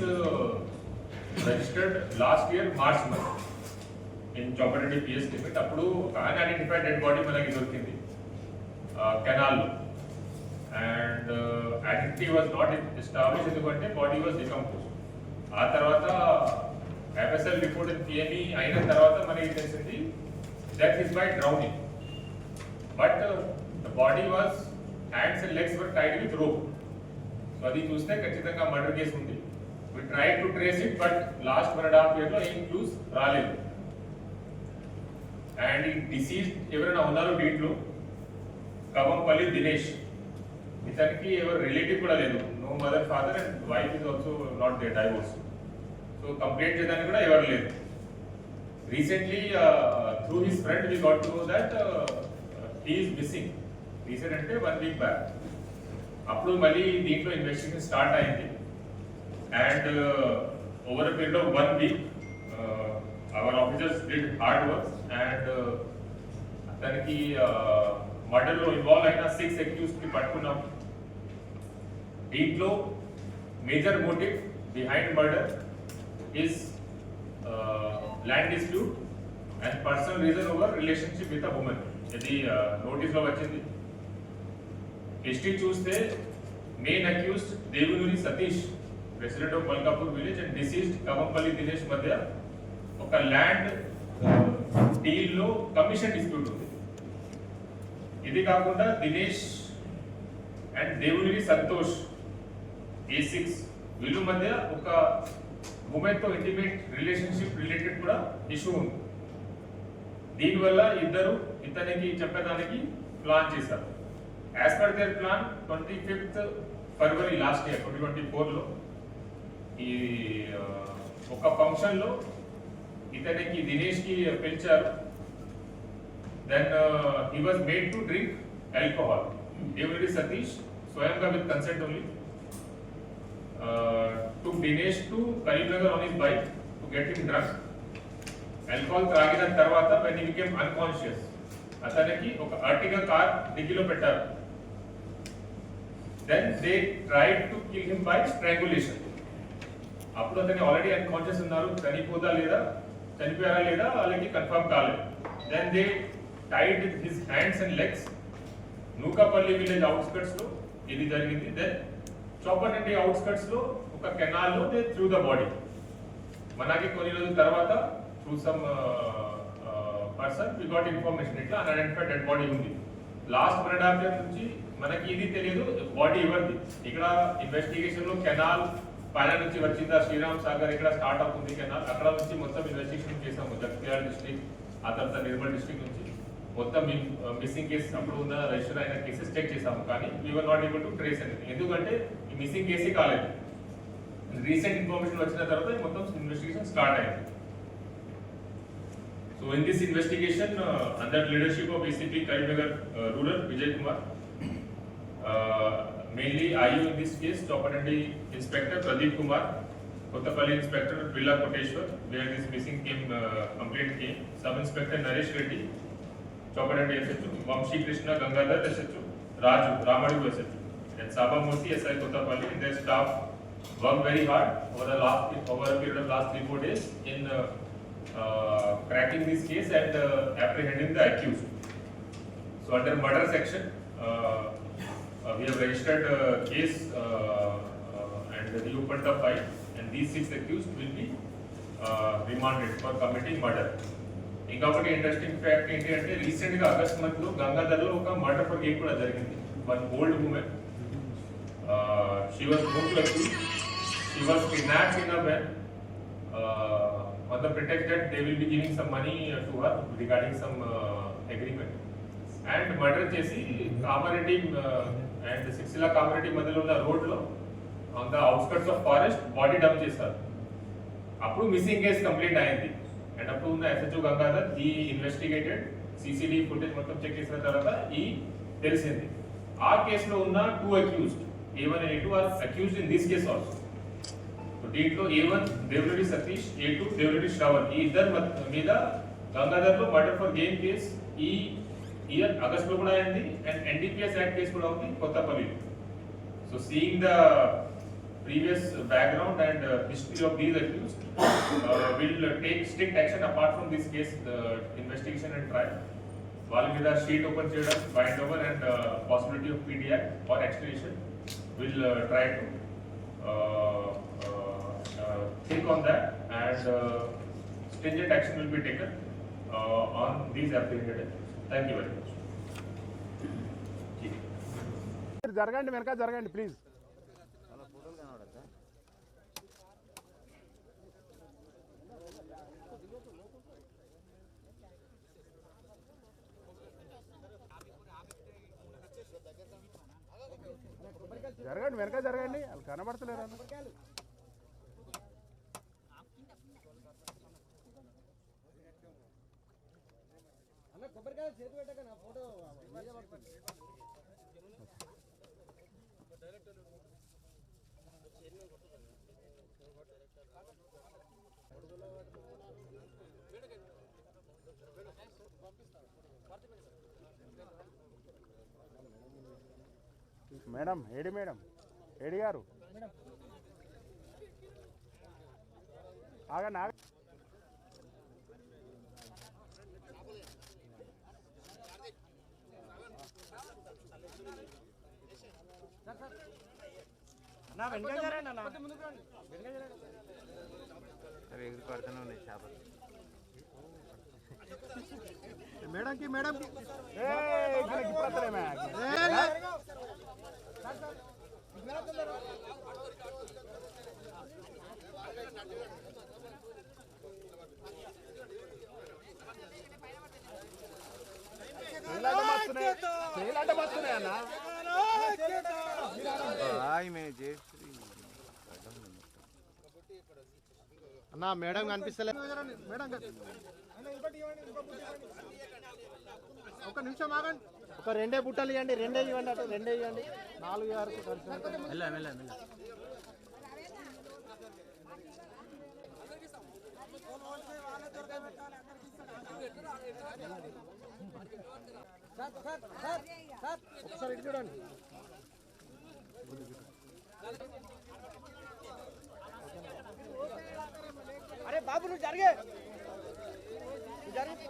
Case registered last year March month in Chauparedy PS limit అప్పుడు ఒక unidentified dead body మనకి దొరికింది. కెనాల్లో. And identity was not establish ఎందుకంటే body was decompose ఆ తర్వాత ఎఫ్ఎస్ఎల్ రిపోర్ట్ పిఎంఈ అయిన తర్వాత మనకి తెలిసింది that is by drowning but the body was hands and legs were tied with rope so అది చూస్తే ఖచ్చితంగా మర్డర్ కేసు ఉంది. Try to trace it but last one and half ఇయర్లో ఏం క్లూస్ రాలేదు. అండ్ ఈ డిసీజ్ ఎవరైనా ఉన్నారు దీంట్లో కవంపల్లి దినేష్. ఇతనికి ఎవరు రిలేటివ్ కూడా లేదు. No mother father and wife is also not they divorce so complete చేయడానికి కూడా ఎవరు లేరు. Recently through his friend we got to know that he is missing recent అంటే వన్ వీక్ బ్యాక్ అప్పుడు మళ్ళీ దీంట్లో ఇన్వెస్టిగేషన్ స్టార్ట్ అయింది. And over period of one week our officers did hard work and అతనికి మర్డర్లో ఇన్వాల్వ్ అయిన six అక్యూస్కి పట్టుకున్నాం. దీంట్లో major motive behind murder is land dispute and personal reason over relationship with a woman ఇది నోటీస్లో వచ్చింది. హిస్టరీ చూస్తే main accused Devunuri Satish resident of Malkapur village and deceased Kavampalli Dinesh మధ్య ఒక ల్యాండ్ డీల్లో కమిషన్ డిస్ప్యూట్ ఉంది. ఇది కాకుండా Dinesh and దేవుని సంతోష్ ఏ సిక్స్ వీళ్ళు మధ్య ఒక ఉమెన్తో ఇంటిమేట్ రిలేషన్షిప్ రిలేటెడ్ కూడా ఇష్యూ ఉంది. దీనివల్ల ఇద్దరు ఇతనికి చెప్పడానికి ప్లాన్ చేశారు. As per their plan twenty fifth February last year twenty twenty ఫోర్లో ఈ ఆ, ఒక ఫంక్షన్లో ఇతనికి దినేష్కి పిలిచారు. Then he was made to drink alcohol ఎవరి సతీష్ స్వయంగా with consent only took Dinesh to Karimnagar on his bike to get him drug alcohol త్రాగిన తర్వాత వెన్ హీ బికేమ్ అన్కాన్షియస్ అతనికి ఒక ఆర్టిగా కార్ డిక్కీలో పెట్టారు. Then they tried to kill him by strangulation అప్పుడు అతన్ని already unconscious ఉన్నారు. చనిపోదా లేదా? చనిపోయారా లేదా? వాళ్ళకి కన్ఫర్మ్ కాలేదు. Then they tied his hands and legs Nukapalli village అవుట్స్కట్స్లో ఇది జరిగింది. దెన్ చౌపనండి అంటే అవుట్స్కట్స్లో ఒక కెనాల్లో దే త్రూ ద బాడీ మనకి కొన్ని రోజుల తర్వాత through some person we got information ఇట్లా అన్ఐడెంటిఫైడ్ డెడ్ బాడీ ఉంది. Last one and half year నుంచి మనకి ఇది తెలియదు బాడీ ఎవరిది? ఇక్కడ ఇన్వెస్టిగేషన్లో కెనాల్ పైన నుంచి వచ్చిందా? శ్రీరామ్ సాగర్ ఇక్కడ స్టార్ట్ అవుతుంది కెనాల్ అక్కడ నుంచి మొత్తం ఇన్వెస్టిగేషన్ చేసాము జగిత్యాల డిస్ట్రిక్ట్ ఆ తర్వాత నిర్మల్ డిస్ట్రిక్ట్ నుంచి. మొత్తం మిస్సింగ్ కేసెస్ అప్పుడు ఉన్న రిజిస్టర్ అయిన కేసెస్ చెక్ చేసాము కానీ we're not able to trace అనేది ఎందుకంటే ఈ మిస్సింగ్ కేసే కాలేదు. రీసెంట్ ఇన్ఫర్మేషన్ వచ్చిన తర్వాత మొత్తం ఇన్వెస్టిగేషన్ స్టార్ట్ అయింది. So in this investigation uh, under leadership of ACP Karimnagar uh, Kumar Vijay Kumar uh, mainly IU in this case Choppadandi Inspector Pradeep Kumar Kottapalli Inspector Villa Koteshwar where this missing came uh, complaint came Sub Inspector Naresh Reddy Choppadandi SHO Vamshi Krishna Gangadhar SHO Raju Ramadu SHO and Sabamurthy SI Kottapalli and their staff worked very hard over the last over a period of last three four days in uh, uh, cracking this case and uh, apprehending the accused. So under murder section, uh, uh, we have registered a case uh, uh, and reopened the file and these six accused will be uh, remanded for committing murder. ఇంకొకటి interesting fact ఏంటి అంటే recent గా August month లో గంగాధర్లో ఒక murder for cake కూడా జరిగింది one old women she was book she was kidnapped in a when uh, on the pretext that they will be giving some money uh, to her regarding some uh, agreement. And murder చేసి Kamareddy and సిక్సిలా Kamareddy మధ్యలో ఉన్న రోడ్లో on the outskirts of forest body dump చేశారు. అప్పుడు missing case complete అయింది. And అప్పుడు ఉన్న SHO Gangadhar ఈ ఇన్వెస్టిగేటెడ్ సిసిడి ఫుటేజ్ మొత్తం చెక్ చేసిన తర్వాత ఈ తెలిసింది. ఆ కేసులో ఉన్న two accused A one and A two are accused in this case also దీంట్లో A one Devareddy Satish A two Devareddy Shravan ఈ ఇద్దరు మీద గంగాధర్లో మర్డర్ ఫర్ గేమ్ కేస్ ఈ ఇయర్ ఆగస్ట్ లో కూడా అయింది అండ్ ఎన్డీపీఎస్ యాక్ట్ కేసు కూడా ఉంది కొత్తపల్లిలో so seeing the previous background and uh, history of these accused, uh, will uh, take strict action apart from this case, the investigation and trial. వాళ్ళ మీద sheet open చేయడం bind over and possibility of PD act or extension will try to think on that and stringent action will be taken uh, on these apprehended జరగండి వెనక జరగండి please జరగండి వెనక జరగండి. వాళ్ళు కనబడతలేరు మేడం ఏడి మేడం? ఏడి గారు? ఆగండి ఆగ అవి ఎగురు పడుతూనే ఉన్నాయి చేపలు. మేడంకి మేడంకి. చేయలాట వస్తున్నాయి చేయలాట వస్తున్నాయి అన్నా మేడం కనిపిస్తలే. మేడం ఒక నిమిషం ఆగండి. ఒక రెండే బుట్టలు ఇవ్వండి రెండే ఇవ్వండి అటు రెండే ఇవ్వండి. నాలుగు వరకు కలిసి ఒకసారి ఇటు చూడండి. అరే బాబు నువ్వు జరిగే. జరిగే.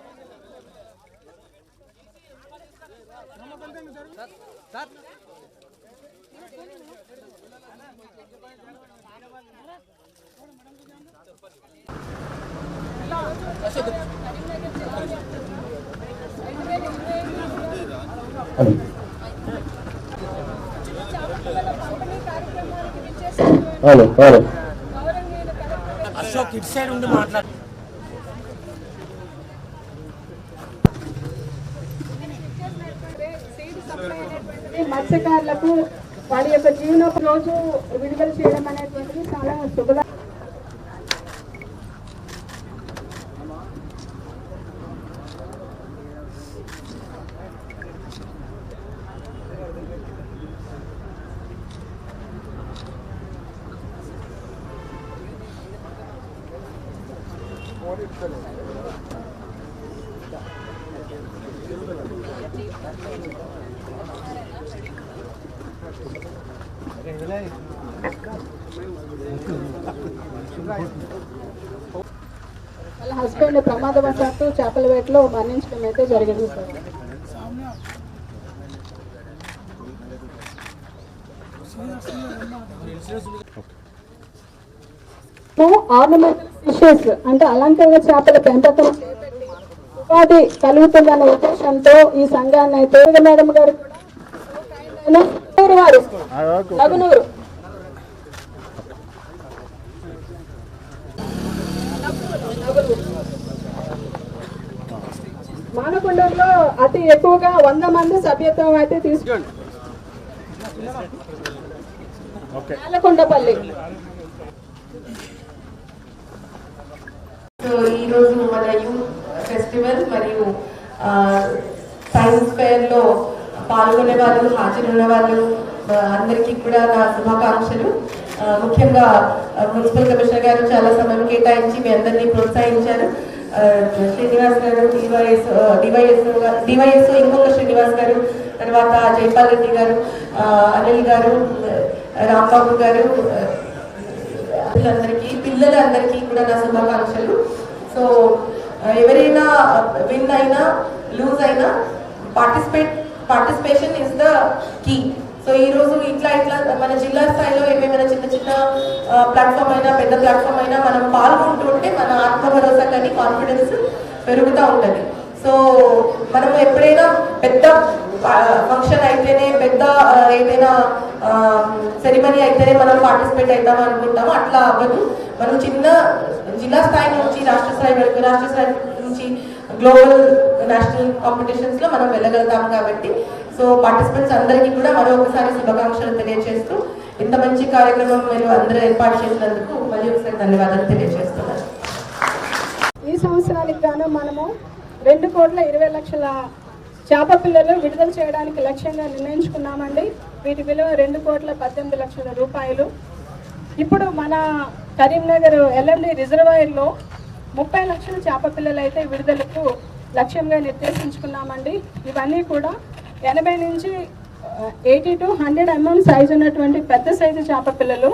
హలో హలో అశోక్ ఇటు సైడ్ ఉండి మాట్లాడు. మత్స్యకారులకు వారి యొక్క జీవనోపాధి రోజు విడుదల చేయడం అనేటువంటిది చాలా శుభద వాళ్ళ హస్బెండ్ ప్రమాదవశాత్తు చేపల వేటలో మరణించడం అయితే జరిగింది సార్. ఆర్నమెంటల్ ఫిషెస్ అంటే అలంకరణ చేపల పెంపకం ఉపాధి కలుగుతుందన్న ఉద్దేశంతో ఈ సంఘాన్ని అయితే మేడం గారు ఊరు వారు మానకొండలో అతి ఎక్కువగా వంద మంది సభ్యత్వం అయితే తీసుకోండి ఓకే. నేలకొండపల్లి సో ఈరోజు మన యూత్ ఫెస్టివల్ మరియు ఆ, సైన్స్ ఫేర్లో పాల్గొనే వాళ్ళు హాజరున్న వాళ్ళు అందరికీ కూడా నా శుభాకాంక్షలు. ముఖ్యంగా మున్సిపల్ కమిషనర్ గారు చాలా సమయం కేటాయించి మీ అందరినీ ప్రోత్సహించారు. శ్రీనివాస్ గారు డివైఎస్ డివైఎస్ డివైఎస్ ఇంకొక శ్రీనివాస్ గారు తర్వాత జైపాల్ రెడ్డి గారు అనిల్ గారు రాంబాబు గారు ఆ, పిల్లలందరికీ పిల్లలందరికీ కూడా నా శుభాకాంక్షలు. సో ఎవరైనా విన్ అయినా లూజ్ అయినా participate participation is the key so ఈ రోజు ఇట్లా ఇట్లా మన జిల్లా స్థాయిలో ఏమేమైనా చిన్న చిన్న ప్లాట్ఫామ్ అయినా పెద్ద ప్లాట్ఫామ్ అయినా మనం పాల్గొంటుంటే మన ఆత్మభరోసా కానీ కాన్ఫిడెన్స్ పెరుగుతూ ఉంటుంది. సో మనం ఎప్పుడైనా పెద్ద ఫంక్షన్ అయితేనే పెద్ద ఏదైనా సెరిమనీ అయితేనే మనం పార్టిసిపేట్ అవుతాం అనుకుంటాము అట్లా అవ్వదు. మనం చిన్న జిల్లా స్థాయి నుంచి రాష్ట్ర స్థాయి వరకు రాష్ట్ర స్థాయి నుంచి గ్లోబల్ నేషనల్ కాంపిటీషన్స్లో మనం వెళ్ళగలుగుతాం కాబట్టి. సో పార్టిసిపెంట్స్ అందరికీ కూడా మరొకసారి శుభాకాంక్షలు తెలియజేస్తూ ఇంత మంచి కార్యక్రమం మీరు అందరూ ఏర్పాటు చేసినందుకు మళ్ళీ ఒకసారి ధన్యవాదాలు తెలియజేస్తున్నాను. ఈ సంవత్సరానికి గాను మనము రెండు కోట్ల ఇరవై లక్షల చేప పిల్లలు విడుదల చేయడానికి లక్ష్యంగా నిర్ణయించుకున్నామండి. వీటి విలువ రెండు కోట్ల పద్దెనిమిది లక్షల రూపాయలు. ఇప్పుడు మన కరీంనగర్ ఎల్ఎండి రిజర్వాయర్లో ముప్పై లక్షల చేప పిల్లలు అయితే విడుదలకు లక్ష్యంగా నిర్దేశించుకున్నామండి. ఇవన్నీ కూడా ఎనభై నుంచి eighty to hundred MM size ఉన్నటువంటి పెద్ద సైజు చేప పిల్లలు.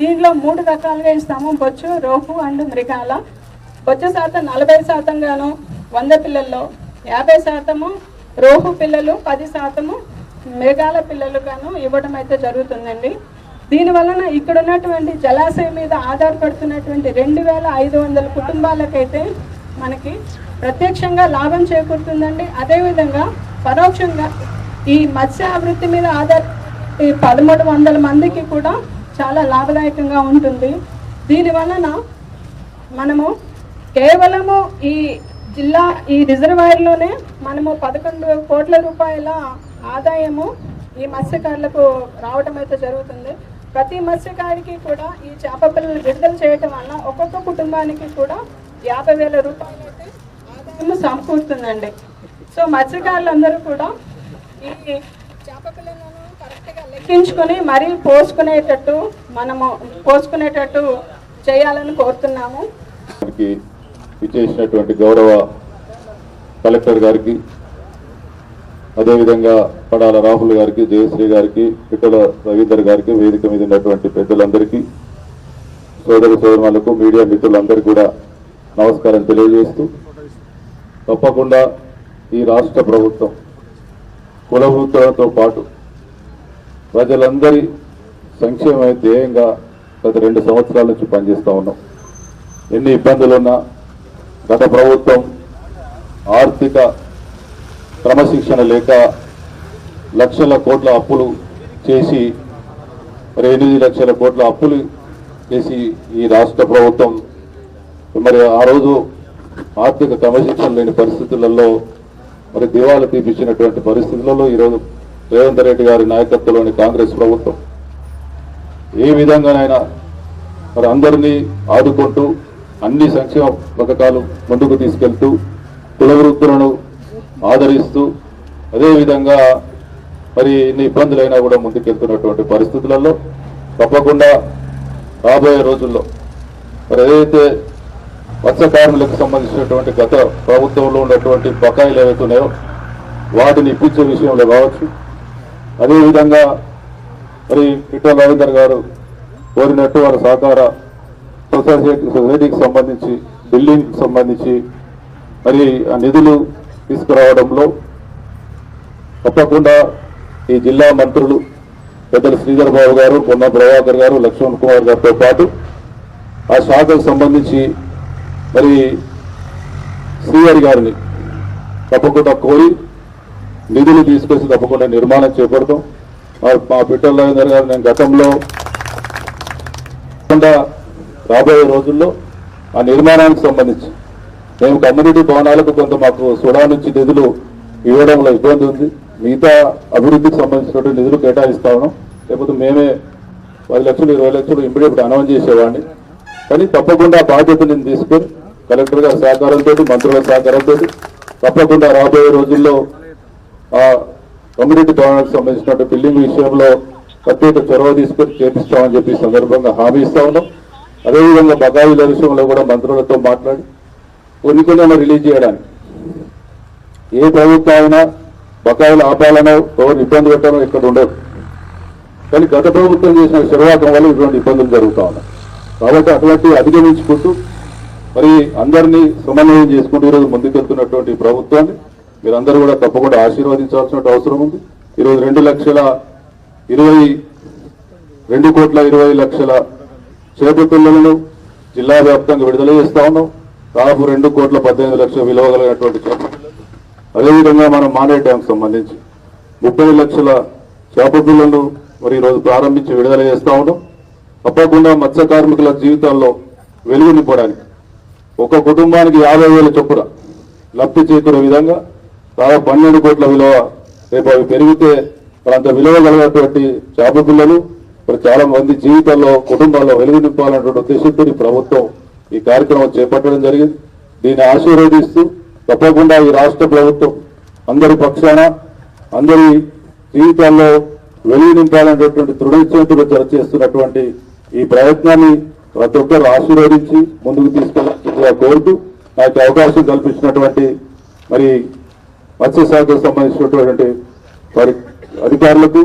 దీనిలో మూడు రకాలుగా ఇస్తాము బొచ్చు రోహు అండ్ మృగాల. బొచ్చు శాతం నలభై శాతంగాను వంద పిల్లల్లో యాభై శాతము రోహు పిల్లలు పది శాతము మృగాల పిల్లలుగాను ఇవ్వడం అయితే జరుగుతుందండి. దీనివలన ఇక్కడ ఉన్నటువంటి జలాశయం మీద ఆధారపడుతున్నటువంటి రెండు వేల ఐదు వందల కుటుంబాలకైతే మనకి ప్రత్యక్షంగా లాభం చేకూరుతుందండి. అదేవిధంగా పరోక్షంగా ఈ మత్స్య వృత్తి మీద ఆధార ఈ పదమూడు వందల మందికి కూడా చాలా లాభదాయకంగా ఉంటుంది. దీని వలన మనము కేవలము ఈ జిల్లా ఈ రిజర్వాయర్లోనే మనము పదకొండు కోట్ల రూపాయల ఆదాయము ఈ మత్స్యకారులకు రావడం అయితే జరుగుతుంది. ప్రతి మత్స్యకారికి కూడా ఈ చేప పిల్లలు విడుదల చేయటం వల్ల ఒక్కొక్క కుటుంబానికి కూడా యాభై వేల రూపాయలు అయితే సమకూరుతుందండి. సో మత్స్యకారులందరూ కూడా ఈ చేప కరెక్ట్గా లెక్కించుకొని మరీ పోసుకునేటట్టు మనము పోసుకునేటట్టు చేయాలని కోరుతున్నాము. మనకి ఇచ్చేసినటువంటి గౌరవ కలెక్టర్ గారికి అదేవిధంగా పడాల రాహుల్ గారికి జయశ్రీ గారికి పిట్టల రవీందర్ గారికి వేదిక మీద ఉన్నటువంటి పెద్దలందరికీ సోదర సోదరులకు మీడియా మిత్రులందరికీ కూడా నమస్కారం తెలియజేస్తూ తప్పకుండా ఈ రాష్ట్ర ప్రభుత్వం కుల పాటు ప్రజలందరి సంక్షేమ ధ్యేయంగా గత రెండు సంవత్సరాల నుంచి పనిచేస్తూ ఉన్నాం. ఎన్ని ఇబ్బందులున్నా గత ప్రభుత్వం ఆర్థిక క్రమశిక్షణ లేక లక్షల కోట్ల అప్పులు చేసి మరి ఎనిమిది లక్షల కోట్ల అప్పులు చేసి ఈ రాష్ట్ర ప్రభుత్వం. మరి ఆ రోజు ఆర్థిక క్రమశిక్షణ లేని పరిస్థితులలో మరి దివాలు తీపించినటువంటి పరిస్థితులలో ఈరోజు రేవంత్ రెడ్డి గారి నాయకత్వంలోని కాంగ్రెస్ ప్రభుత్వం ఏ విధంగానైనా మరి అందరినీ ఆదుకుంటూ అన్ని సంక్షేమ పథకాలు ముందుకు తీసుకెళ్తూ కుల వృత్తులను ఆదరిస్తూ అదేవిధంగా మరి ఎన్ని ఇబ్బందులైనా కూడా ముందుకెళ్తున్నటువంటి పరిస్థితులలో తప్పకుండా రాబోయే రోజుల్లో మరి ఏదైతే మత్స్యకారులకు సంబంధించినటువంటి గత ప్రభుత్వంలో ఉన్నటువంటి బకాయిలు ఏవైతే ఉన్నాయో వాటిని ఇప్పించే విషయంలో కావచ్చు. అదేవిధంగా మరి పిట్టల రవీందర్ గారు కోరినట్టు వారి సహకార సొసైటీ సొసైటీకి సంబంధించి బిల్డింగ్ సంబంధించి మరి ఆ నిధులు తీసుకురావడంలో తప్పకుండా ఈ జిల్లా మంత్రులు పెద్దలు శ్రీధర్ బాబు గారు పొన్న ప్రభాకర్ గారు లక్ష్మణ్ కుమార్ గారితో పాటు ఆ శాఖకు సంబంధించి మరి శ్రీహరి గారిని తప్పకుండా కోరి నిధులు తీసుకొచ్చి తప్పకుండా నిర్మాణం చేపడతాం. మా బిడ్డల రాజేందర్ గారు నేను గతంలో రాబోయే రోజుల్లో ఆ నిర్మాణానికి సంబంధించి మేము కమ్యూనిటీ భవనాలకు కొంత మాకు సుడా నుంచి నిధులు ఇవ్వడంలో ఇబ్బంది ఉంది. మిగతా అభివృద్ధికి సంబంధించినటువంటి నిధులు కేటాయిస్తా ఉన్నాం. లేకపోతే మేమే పది లక్షలు ఇరవై లక్షలు ఇప్పుడు అనౌన్స్ చేసేవాడిని. కానీ తప్పకుండా బాధ్యత నేను తీసుకొని కలెక్టర్ గారి సహకారంతో మంత్రుల సహకారంతో తప్పకుండా రాబోయే రోజుల్లో ఆ కమ్యూనిటీ భవనానికి సంబంధించిన బిల్డింగ్ విషయంలో ప్రత్యేక చొరవ తీసుకొని చేపిస్తామని చెప్పి సందర్భంగా హామీ ఇస్తా ఉన్నాం. అదేవిధంగా బకాయిల విషయంలో కూడా మంత్రులతో మాట్లాడి కొన్ని కొన్ని రిలీజ్ చేయడానికి. ఏ ప్రభుత్వం అయినా బకాయిలు ఆపాలనో ఎవరు ఇబ్బంది పెట్టాలో ఇక్కడ ఉండదు. కానీ గత ప్రభుత్వం చేసిన శిరవాకం వల్ల ఇటువంటి ఇబ్బందులు జరుగుతూ ఉన్నాయి. కాబట్టి అటువంటి అధిగమించుకుంటూ మరి అందరినీ సమన్వయం చేసుకుంటూ ఈరోజు ముందుకెళ్తున్నటువంటి ప్రభుత్వాన్ని మీరందరూ కూడా తప్పకుండా ఆశీర్వదించాల్సిన అవసరం ఉంది. ఈరోజు రెండు లక్షల ఇరవై రెండు కోట్ల ఇరవై లక్షల చేప పిల్లలను జిల్లా వ్యాప్తంగా విడుదల చేస్తా ఉన్నాం. దాదాపు రెండు కోట్ల పద్దెనిమిది లక్షల విలువ కలిగినటువంటి చేప అదేవిధంగా మనం మానే డ్యామ్ సంబంధించి ముప్పై లక్షల చేప పిల్లలను మరి ఈరోజు ప్రారంభించి విడుదల చేస్తా ఉన్నాం. తప్పకుండా మత్స్య కార్మికుల జీవితంలో వెలుగు నింపడానికి ఒక కుటుంబానికి యాభై వేల చొప్పున లబ్ధి చేకూరే విధంగా దాదాపు పన్నెండు కోట్ల విలువ రేపు అవి పెరిగితే అంత విలువ కలిగినటువంటి చేప పిల్లలు మరి చాలా మంది జీవితాల్లో కుటుంబాల్లో వెలుగు నింపాలన్నటువంటి ఉద్దేశంతో ఈ ప్రభుత్వం ఈ కార్యక్రమం చేపట్టడం జరిగింది. దీన్ని ఆశీర్వదిస్తూ తప్పకుండా ఈ రాష్ట్ర ప్రభుత్వం అందరి పక్షాన అందరి జీవితాల్లో వెలుగు నింపాలనేటువంటి దృఢ చర్చ చేస్తున్నటువంటి ఈ ప్రయత్నాన్ని ప్రతి ఒక్కరు ఆశీర్వదించి ముందుకు తీసుకెళ్ళాల్సిందిగా కోరుతూ నాకు అవకాశం కల్పించినటువంటి మరి మత్స్యశాఖకు సంబంధించినటువంటి వారి అధికారులకు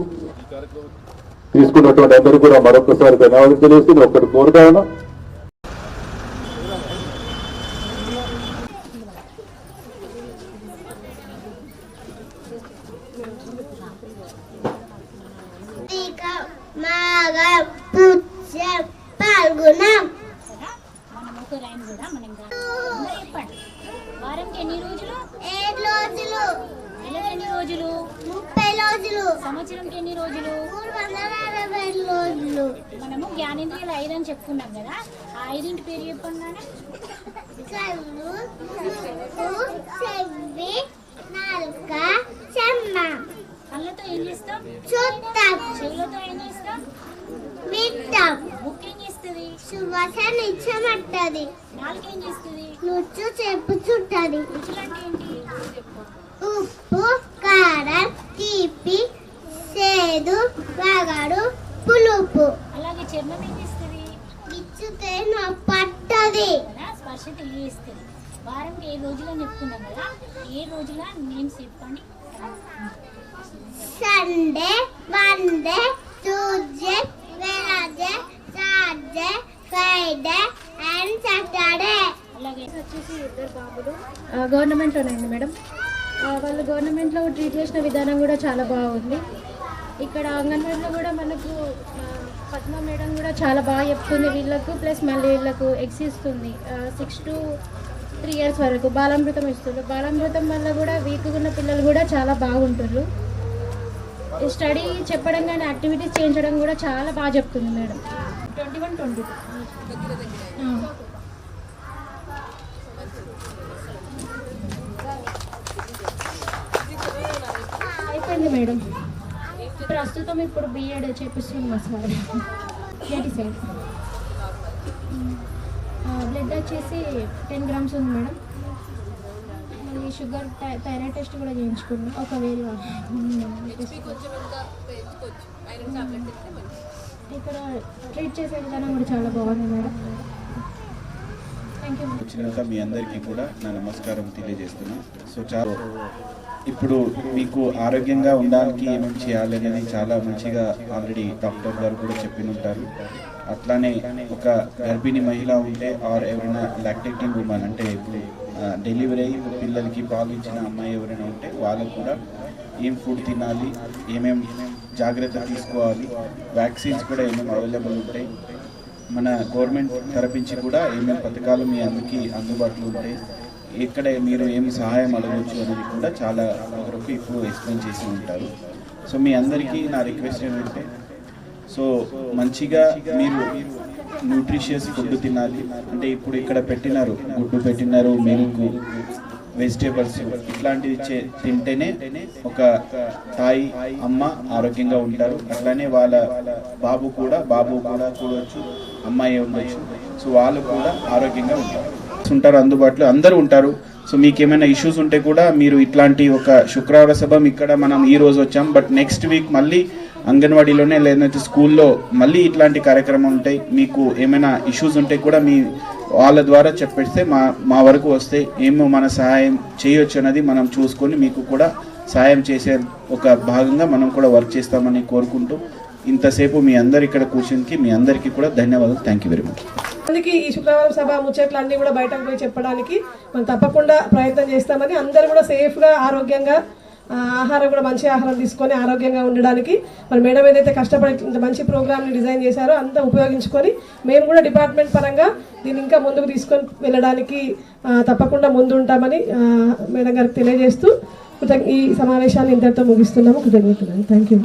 తీసుకున్నటువంటి అందరూ కూడా మరొకసారి ధన్యవాదాలు తెలియజేస్తూ ఒక్కటి కోరుతా ఉన్నా. పాల్గొనం మనం ఒక రైమ్ కూడా మనం గా- అందరూ చెప్పండి వారంకి ఎన్ని రోజులు ఏడు రోజులు. నెలకు ఎన్ని రోజులు. ముప్పై రోజులు. సంవత్సరంకి ఎన్ని రోజులు? మూడు వందల అరవై రోజులు. మనము జ్ఞానేంద్రియాలు ఐదు అని చెప్పుకున్నాం కదా ఆ ఐదింటి పేరు చెప్పండి కళ్ళు ముక్కు చెవి నాలుక చెమ్మ. కళ్ళతో ఏం చేస్తాం? చూస్తాం చెవులతో ఏం చేస్తాం? వింటాం బుక్ ఏం చేస్తుంది. సువాసన ఇచ్చమంటది. నాలుగు చేస్తుంది? నుచ్చు చెప్పుచుంటది. ఉప్పు కారం తీపి చేదు వగరు పులుపు. అలాగే చర్మం ఏం చేస్తుంది? ఇచ్చితే పట్టది. స్పర్శ తెలియజేస్తుంది. వారంకి ఏ రోజులు అని చెప్పుకున్నాం కదా ఏ రోజుల నేమ్స్ చెప్పండి. సండే మండే గవర్నమెంట్ అండ్ వచ్చేసి ఇద్దరు బాబులు. గవర్నమెంట్లోనండి మేడం. వాళ్ళు గవర్నమెంట్లో ట్రీట్ చేసిన విధానం కూడా చాలా బాగుంది. ఇక్కడ అంగన్వాడీలో కూడా మనకు పద్మ మేడం కూడా చాలా బాగా చెప్తుంది. వీళ్ళకు ప్లస్ మళ్ళీ వీళ్ళకు ఎగ్స్ ఇస్తుంది. సిక్స్ టు త్రీ ఇయర్స్ వరకు బాలామృతం ఇస్తుంది. బాలామృతం వల్ల కూడా వీక్గా ఉన్న పిల్లలు కూడా చాలా బాగుంటారు స్టడీ చెప్పడం కానీ యాక్టివిటీస్ చేయించడం కూడా చాలా బాగా చెప్తుంది మేడం. ట్వంటీ వన్ ట్వంటీ అయిపోయింది మేడం. ప్రస్తుతం ఇప్పుడు బిఎడ్ చేపిస్తుంది మా సార్. ఏటీ సైడ్ బ్లడ్ వచ్చేసి టెన్ గ్రామ్స్ ఉంది మేడం. మళ్ళీ షుగర్ థైరాయిడ్ టెస్ట్ కూడా చేయించుకున్నాం. ఒక వేలు ఇక్కడ ట్రీట్ చేసే విధానం కూడా చాలా బాగుంది మేడం. వచ్చినాక మీ అందరికీ కూడా నా నమస్కారం తెలియజేస్తున్నా. సో చాలా ఇప్పుడు మీకు ఆరోగ్యంగా ఉండడానికి ఏమేమి చేయాలి చాలా మంచిగా ఆల్రెడీ డాక్టర్ గారు కూడా చెప్పిన ఉంటారు. అట్లానే ఒక గర్భిణి మహిళ ఉంటే ఆర్ ఎవరైనా లాక్టేటింగ్ ఉమెన్ అంటే ఇప్పుడు డెలివరీ అయ్యి పిల్లలకి పాలు ఇచ్చిన అమ్మాయి ఎవరైనా ఉంటే వాళ్ళకు కూడా ఏం ఫుడ్ తినాలి ఏమేమి జాగ్రత్త తీసుకోవాలి. వ్యాక్సిన్స్ కూడా ఏమేమి అవైలబుల్ ఉంటాయి? మన గవర్నమెంట్ తరపించి కూడా ఏమేమి పథకాలు మీ అందరికీ అందుబాటులో ఉంటాయి? ఎక్కడ మీరు ఏమి సహాయం అడగవచ్చు అనేది కూడా చాలా వరకు ఇప్పుడు ఎక్స్ప్లెయిన్ చేసి ఉంటారు. సో మీ అందరికీ నా రిక్వెస్ట్ ఏంటంటే సో మంచిగా మీరు న్యూట్రిషియస్ ఫుడ్ తినాలి. అంటే ఇప్పుడు ఇక్కడ పెట్టినారు గుడ్డు పెట్టినారు మిల్క్ వెజిటేబుల్స్ ఇట్లాంటివి చే- తింటేనే ఒక తాయి అమ్మ ఆరోగ్యంగా ఉంటారు. అట్లానే వాళ్ళ బాబు కూడా బాబు కూడా చూడవచ్చు అమ్మాయి ఉండొచ్చు. సో వాళ్ళు కూడా ఆరోగ్యంగా ఉంటారు. ఉంటారు అందుబాటులో అందరూ ఉంటారు. సో మీకు ఏమైనా ఇష్యూస్ ఉంటే కూడా మీరు ఇట్లాంటి ఒక శుక్రవార సభ ఇక్కడ మనం ఈ రోజు వచ్చాం. బట్ నెక్స్ట్ వీక్ మళ్ళీ అంగన్వాడీలోనే లేదంటే స్కూల్లో మళ్ళీ ఇట్లాంటి కార్యక్రమం ఉంటాయి. మీకు ఏమైనా ఇష్యూస్ ఉంటే కూడా మీ వాళ్ళ ద్వారా చెప్పేస్తే మా మా వరకు వస్తే ఏమో మన సహాయం చేయొచ్చు అన్నది మనం చూసుకొని మీకు కూడా సహాయం చేసే ఒక భాగంగా మనం కూడా వర్క్ చేస్తామని కోరుకుంటూ ఇంతసేపు మీ అందరు ఇక్కడ కూర్చునికి మీ అందరికీ కూడా ధన్యవాదాలు. థ్యాంక్ యూ వెరీ మచ్ అందుకే ఈ శుక్రవారం సభ ముచ్చట్లు అన్ని కూడా బయటకు పోయి చెప్పడానికి మనం తప్పకుండా ప్రయత్నం చేస్తామని అందరూ కూడా సేఫ్గా ఆరోగ్యంగా ఆహారం కూడా మంచి ఆహారం తీసుకొని ఆరోగ్యంగా ఉండడానికి. మరి మేడం ఏదైతే కష్టపడి ఇంత మంచి ప్రోగ్రామ్ని డిజైన్ చేశారో అంతా ఉపయోగించుకొని మేము కూడా డిపార్ట్మెంట్ పరంగా దీన్ని ఇంకా ముందుకు తీసుకొని వెళ్ళడానికి తప్పకుండా ముందు ఉంటామని మేడం గారికి తెలియజేస్తూ ఈ సమావేశాన్ని ఇంతటితో ముగిస్తున్నాము. కృతజ్ఞతలు. Thank you.